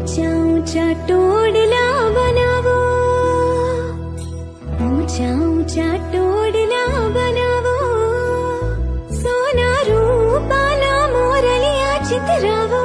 ऊंचा ऊंचा टोडला बनावो ऊंचा ऊंचा टोडला बनावो सोना रूपाला मोरलिया चितरावो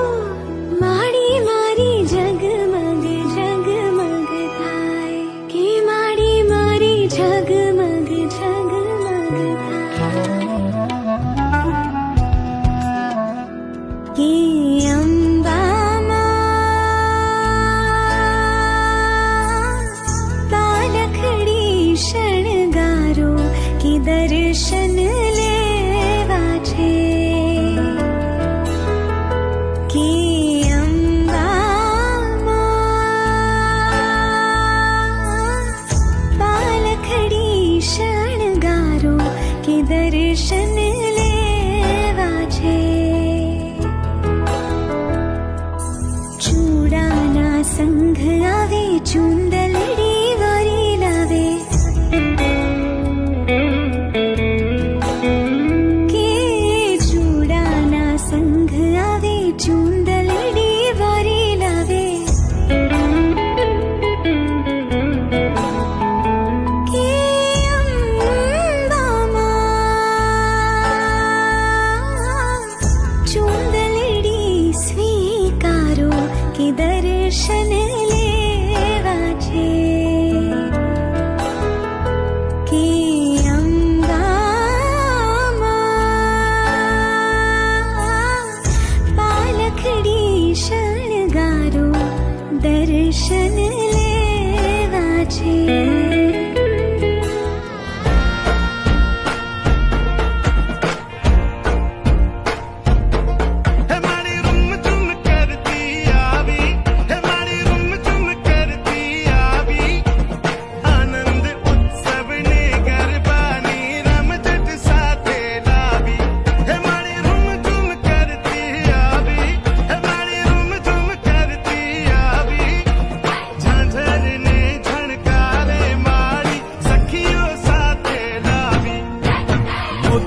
કે દર્શન લેવા છે કે અંબામાં પાલખડી શણગારો કે દર્શન લેવા છે દર્શન લેવા છે કે પાલખડી શણગારો દર્શન લેવા છે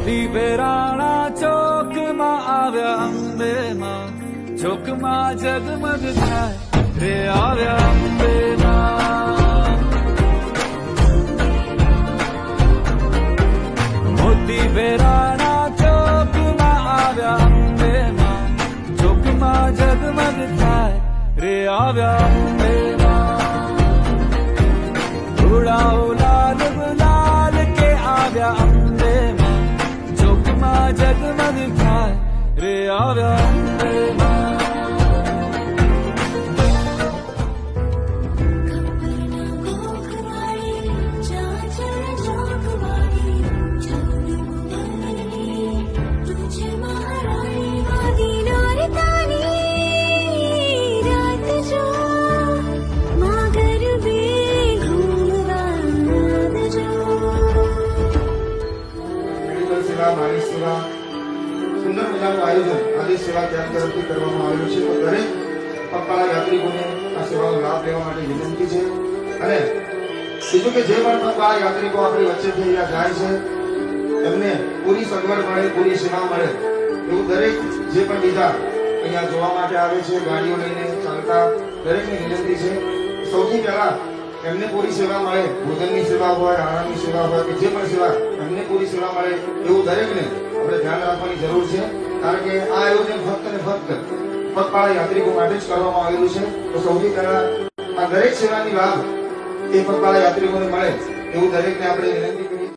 વેરાણા ચોકમાં આવ્યા અંબેમાં. ચોકમાં જગમગ થાય, રે આવ્યા અંબેમાં. મોતી બેરાણા ચોકમાં આવ્યા અંબેમાં. ચોકમાં જગમગ થાય, રે આવ્યા અંબેમાં. ઉડાઓ લાલ લાલ કે આવ્યા ચોકમાં જગમગ થાય રે સેવા ત્યાગ તરફથી કરવામાં આવેલું છે. દરેક પગપાળા યાત્રિકોને આ સેવાનો લાભ લેવા માટે વિનંતી છે. અને બીજું કે જે પણ પગપાળા યાત્રિકો આપણી વચ્ચેથી અહીંયા જાય છે, એમને પૂરી સગવડ મળે, પૂરી સેવા મળે, એવું દરેક જે પણ બીજા અહીંયા જોવા માટે આવે છે, ગાડીઓ લઈને ચાલતા, દરેકને વિનંતી છે. સૌથી પહેલા એમને પૂરી સેવા મળે, ભોજનની સેવા હોય આરામની સેવા હોય, કે જે પણ સેવા એમને પૂરી સેવા મળે, એવું દરેકને આપણે ધ્યાન રાખવાની જરૂર છે. કારણ કે આ આયોજન ફક્ત ને ફક્ત પગપાળા યાત્રિકો માટે જ કરવામાં આવેલું છે. તો સૌથી પહેલા આ દરેક સેવાની લાભ એ પગપાળા યાત્રિકોને મળે, એવું દરેકને આપણે વિનંતી